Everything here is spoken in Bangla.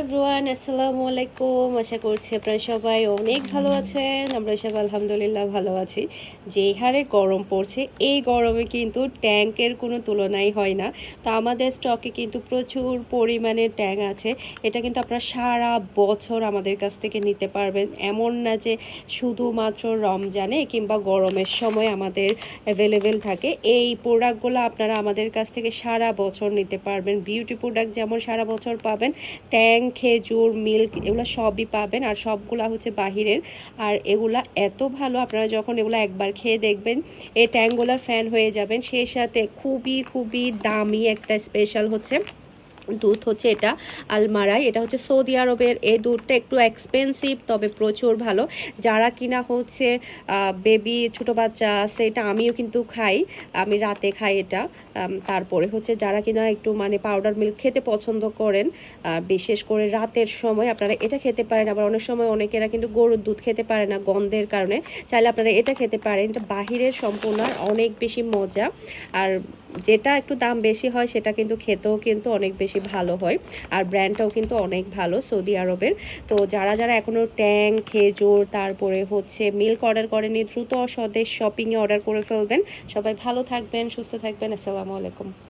এভরিওয়ান আসসালামু আলাইকুম আশা করছি আপনারা সবাই অনেক ভালো আছেন। আমরা সবাই আলহামদুলিল্লাহ ভালো আছি। যে হারে গরম পড়ছে, এই গরমে কিন্তু ট্যাঙ্কের কোনো তুলনাই হয় না। তো আমাদের স্টকে কিন্তু প্রচুর পরিমাণে ট্যাঙ্ক আছে। এটা কিন্তু আপনারা সারা বছর আমাদের কাছ থেকে নিতে পারবেন। এমন না যে শুধুমাত্র রমজানে কিংবা গরমের সময় আমাদের অ্যাভেলেবেল থাকে। এই প্রোডাক্টগুলো আপনারা আমাদের কাছ থেকে সারা বছর নিতে পারবেন। বিউটি প্রোডাক্ট যেমন সারা বছর পাবেন ট্যাং খেজুর, মিল্ক এগুলো সবই পাবেন আর সবগুলা হচ্ছে বাহিরের। আর এগুলা এত ভালো, আপনারা যখন এগুলো একবার খেয়ে দেখবেন, এই ট্যাঙ্গুলার ফ্যান হয়ে যাবেন। সেই সাথে খুবই খুবই দামি একটা স্পেশাল হচ্ছে। দুধ হচ্ছে এটা আলমারাই এটা হচ্ছে সৌদি আরবের। এই দুধটা একটু এক্সপেন্সিভ তবে প্রচুর ভালো। যারা কিনা হচ্ছে বেবি ছোট বাচ্চা আছে, এটা আমিও কিন্তু খাই। আমি রাতে খাই এটা। তারপরে হচ্ছে যারা কিনা একটু মানে পাউডার মিল্ক খেতে পছন্দ করেন বিশেষ করে রাতের সময় আপনারা এটা খেতে পারেন। আবার অনেক সময় অনেকেরা কিন্তু গরুর দুধ খেতে পারে না গন্ধের কারণে। চাইলে আপনারা এটা খেতে পারেন। এটা বাহিরের সম্পূর্ণ অনেক বেশি মজা। আর যেটা একটু দাম বেশি হয়, সেটা কিন্তু খেতেও কিন্তু অনেক বেশি ভালো হয়। আর ব্র্যান্ডটাও কিন্তু অনেক ভালো সৌদি আরবের। তো যারা যারা এখনও ট্যাং, খেজুর, তারপরে হচ্ছে মিল্ক অর্ডার করেনি, দ্রুত স্বদেশ শপিংয়ে অর্ডার করে ফেলবেন। সবাই ভালো থাকবেন, সুস্থ থাকবেন। আসসালামু আলাইকুম।